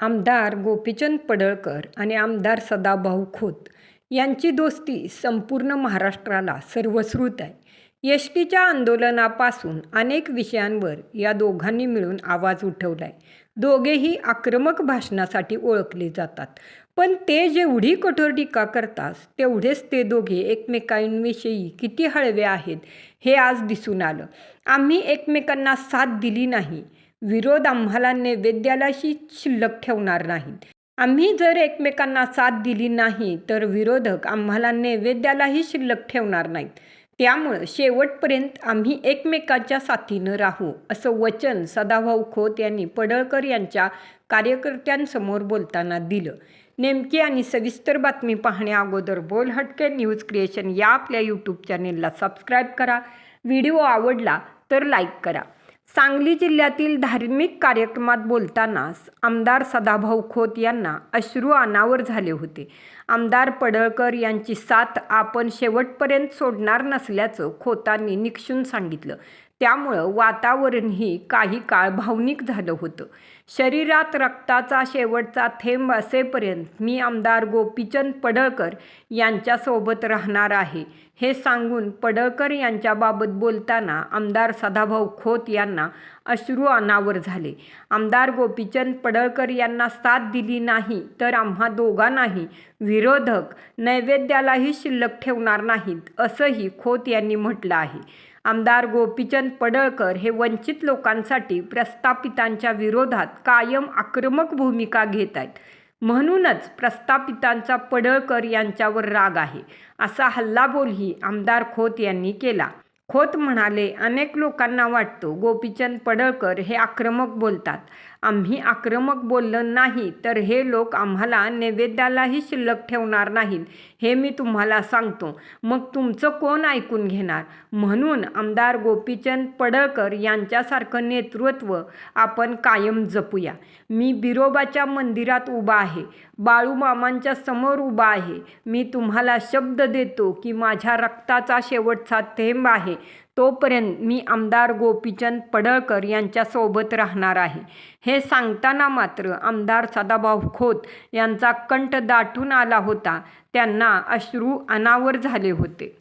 आमदार गोपीचंद पडळकर आणि आमदार सदाभाऊ खोत यांची दोस्ती संपूर्ण महाराष्ट्राला सर्वश्रुत आहे. एस टीच्या आंदोलनापासून अनेक विषयांवर या दोघांनी मिळून आवाज उठवला आहे दोघेही आक्रमक भाषणासाठी ओळखले जातात. पण ते जेवढी कठोर टीका करतात तेवढेच ते दोघे एकमेकांविषयी किती हळवे आहेत हे आज दिसून आलं. आम्ही एकमेकांना साथ दिली नाही. विरोध आम्हाला नैवेद्यालाशी शिल्लक ठेवणार नाहीत. आम्ही जर एकमेकांना साथ दिली नाही तर विरोधक आम्हाला नैवेद्यालाही शिल्लक ठेवणार नाहीत. त्यामुळं शेवटपर्यंत आम्ही एकमेकाच्या साथीनं राहू असं वचन सदाभाऊ खोत यांनी पडळकर यांच्या कार्यकर्त्यांसमोर बोलताना दिलं. नेमकी आणि सविस्तर बातमी पाहण्या अगोदर बोल हटके न्यूज क्रिएशन या आपल्या यूट्यूब चॅनेलला सबस्क्राईब करा. व्हिडिओ आवडला तर लाईक करा. सांगली जिल्ह्यातील धार्मिक कार्यक्रमात बोलताना आमदार सदाभाऊ खोत यांना अश्रू अनावर झाले होते. आमदार पडळकर यांची साथ आपण शेवटपर्यंत सोडणार नसल्याचं खोतांनी निक्षून सांगितलं. त्यामुळं वातावरणही काही काळ भावनिक झालं होतं. शरीरात रक्ताचा शेवटचा थेंब असेपर्यंत मी आमदार गोपीचंद पडळकर यांच्यासोबत राहणार आहे. हे सांगून पडळकर यांच्याबाबत बोलताना आमदार सदाभाऊ खोत यांना अश्रू अनावर झाले. आमदार गोपीचंद पडळकर यांना साथ दिली नाही तर आम्हा दोघांनाही विरोधक नैवेद्यालाही शिल्लक ठेवणार नाहीत असंही खोत यांनी म्हटलं आहे. आमदार गोपीचंद पडळकर हे वंचित लोकांसाठी प्रस्थापितांच्या विरोधात कायम आक्रमक भूमिका घेत आहेत. म्हणूनच प्रस्थापितांचा पडळकर यांच्यावर राग आहे. असा हल्लाबोलही आमदार खोत यांनी केला. खोत म्हणाले अनेक लोकांना वाटतो गोपीचंद पडळकर हे आक्रमक बोलतात. आम्ही आक्रमक बोललं नाही तर हे लोक आम्हाला नैवेद्यालाही शिल्लक ठेवणार नाहीत हे मी तुम्हाला सांगतो. मग तुमचं कोण ऐकून घेणार? म्हणून आमदार गोपीचंद पडळकर यांच्यासारखं नेतृत्व आपण कायम जपूया. मी बिरोबाच्या मंदिरात उभा आहे बाळूमामांच्या समोर उभा आहे. मी तुम्हाला शब्द देतो की माझ्या रक्ताचा शेवटचा थेंब आहे. तोपर्यंत मी आमदार गोपीचंद पडळकर यांच्यासोबत राहणार आहे. हे सांगताना मात्र आमदार सदाभाऊ खोत यांचा कंठ दाटून आला होता. त्यांना अश्रू अनावर झाले होते.